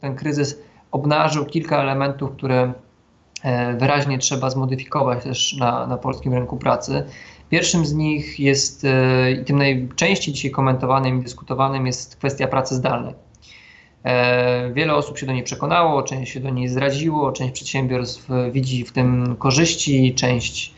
ten kryzys obnażył kilka elementów, które e, wyraźnie trzeba zmodyfikować też na, na polskim rynku pracy. Pierwszym z nich jest, e, i tym najczęściej dzisiaj komentowanym i dyskutowanym, jest kwestia pracy zdalnej. E, wiele osób się do niej przekonało, część się do niej zraziło, część przedsiębiorstw widzi w tym korzyści, część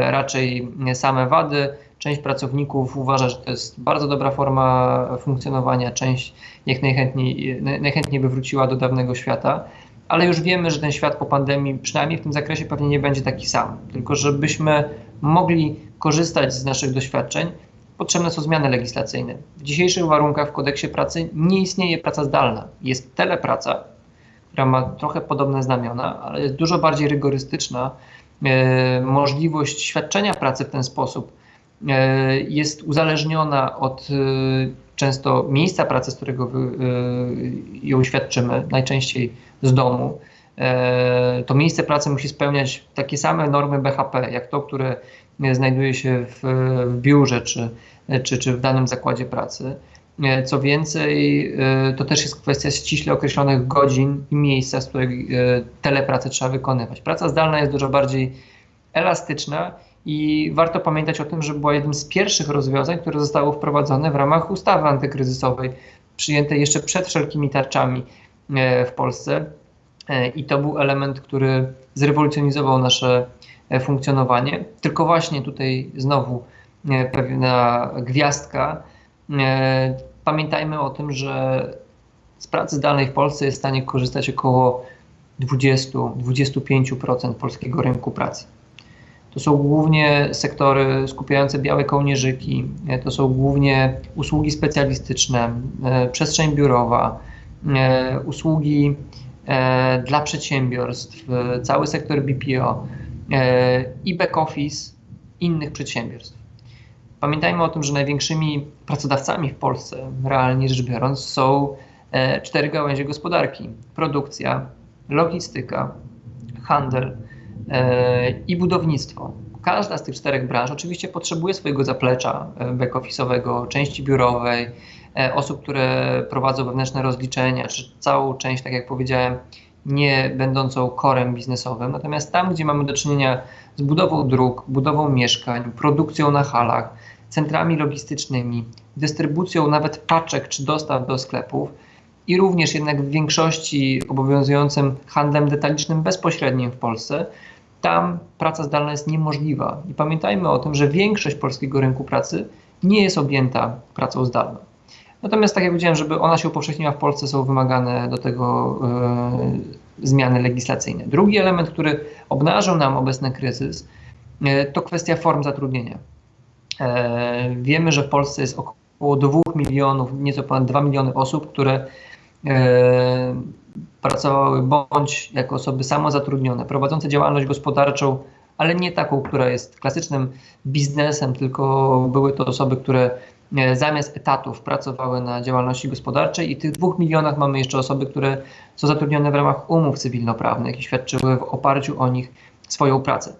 raczej same wady. Część pracowników uważa, że to jest bardzo dobra forma funkcjonowania, część jak najchętniej, najchętniej by wróciła do dawnego świata, ale już wiemy, że ten świat po pandemii, przynajmniej w tym zakresie, pewnie nie będzie taki sam. Tylko żebyśmy mogli korzystać z naszych doświadczeń, potrzebne są zmiany legislacyjne. W dzisiejszych warunkach w kodeksie pracy nie istnieje praca zdalna. Jest telepraca, która ma trochę podobne znamiona, ale jest dużo bardziej rygorystyczna. E, możliwość świadczenia pracy w ten sposób jest uzależniona od e, często miejsca pracy, z którego e, ją świadczymy, najczęściej z domu. To miejsce pracy musi spełniać takie same normy BHP, jak to, które znajduje się w, w biurze czy, czy, czy w danym zakładzie pracy. Co więcej, to też jest kwestia ściśle określonych godzin i miejsca, z których telepracę trzeba wykonywać. Praca zdalna jest dużo bardziej elastyczna i warto pamiętać o tym, że była jednym z pierwszych rozwiązań, które zostało wprowadzone w ramach ustawy antykryzysowej, przyjętej jeszcze przed wszelkimi tarczami e, w Polsce. E, I to był element, który zrewolucjonizował nasze e, funkcjonowanie. Tylko właśnie tutaj znowu pewna gwiazdka. Pamiętajmy o tym, że z pracy zdalnej w Polsce jest w stanie korzystać około 20-25% polskiego rynku pracy. To są głównie sektory skupiające białe kołnierzyki, e, to są głównie usługi specjalistyczne, e, przestrzeń biurowa, e, usługi dla przedsiębiorstw, cały sektor BPO i back-office innych przedsiębiorstw. Pamiętajmy o tym, że największymi pracodawcami w Polsce, realnie rzecz biorąc, są cztery gałęzie gospodarki: produkcja, logistyka, handel i budownictwo. Każda z tych czterech branż oczywiście potrzebuje swojego zaplecza e, back-office'owego, części biurowej, e, osób, które prowadzą wewnętrzne rozliczenia, czy całą część, tak jak powiedziałem, nie będącą korem biznesowym. Natomiast tam, gdzie mamy do czynienia z budową dróg, budową mieszkań, produkcją na halach, centrami logistycznymi, dystrybucją nawet paczek czy dostaw do sklepów, i również jednak w większości obowiązującym handlem detalicznym bezpośrednim w Polsce, tam praca zdalna jest niemożliwa. I pamiętajmy o tym, że większość polskiego rynku pracy nie jest objęta pracą zdalną. Natomiast, tak jak powiedziałem, żeby ona się upowszechniła w Polsce, są wymagane do tego e, zmiany legislacyjne. Drugi element, który obnażył nam obecny kryzys, e, to kwestia form zatrudnienia. E, wiemy, że w Polsce jest około 2 milionów, nieco ponad 2 miliony osób, które pracowały bądź jako osoby samozatrudnione, prowadzące działalność gospodarczą, ale nie taką, która jest klasycznym biznesem, tylko były to osoby, które e, zamiast etatów pracowały na działalności gospodarczej i tych dwóch milionach mamy jeszcze osoby, które są zatrudnione w ramach umów cywilnoprawnych i świadczyły w oparciu o nich swoją pracę.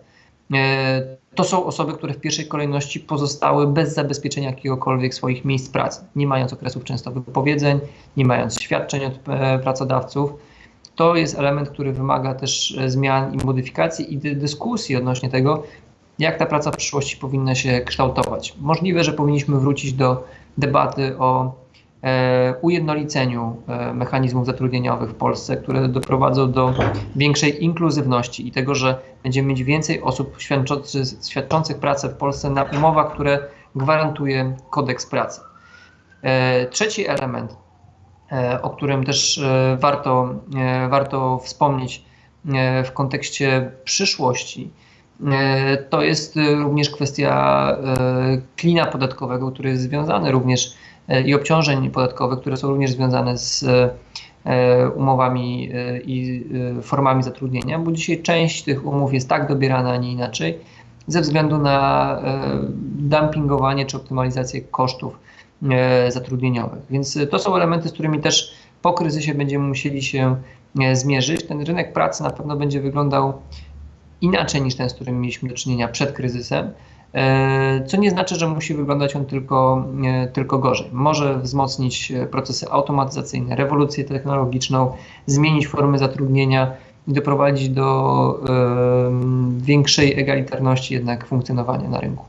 E, to są osoby, które w pierwszej kolejności pozostały bez zabezpieczenia jakiegokolwiek swoich miejsc pracy, nie mając okresów często wypowiedzeń, nie mając świadczeń od e, pracodawców to jest element, który wymaga też e, zmian i modyfikacji i dyskusji odnośnie tego, jak ta praca w przyszłości powinna się kształtować. Możliwe, że powinniśmy wrócić do debaty o e, ujednoliceniu e, mechanizmów zatrudnieniowych w Polsce, które doprowadzą do większej inkluzywności i tego, że będziemy mieć więcej osób świadczących pracę w Polsce na umowach, które gwarantuje kodeks pracy. Trzeci element E, o którym też e, warto, e, warto wspomnieć w kontekście przyszłości. To jest również kwestia klina podatkowego, który jest związany również i obciążeń podatkowych, które są również związane z umowami i formami zatrudnienia, bo dzisiaj część tych umów jest tak dobierana, a nie inaczej, ze względu na dumpingowanie czy optymalizację kosztów E, E, zatrudnieniowych. Więc e, to są elementy, z którymi też po kryzysie będziemy musieli się e, zmierzyć. Ten rynek pracy na pewno będzie wyglądał inaczej niż ten, z którym mieliśmy do czynienia przed kryzysem. Co nie znaczy, że musi wyglądać on tylko, tylko gorzej. Może wzmocnić procesy automatyzacyjne, rewolucję technologiczną, zmienić formy zatrudnienia i doprowadzić do większej egalitarności jednak funkcjonowania na rynku.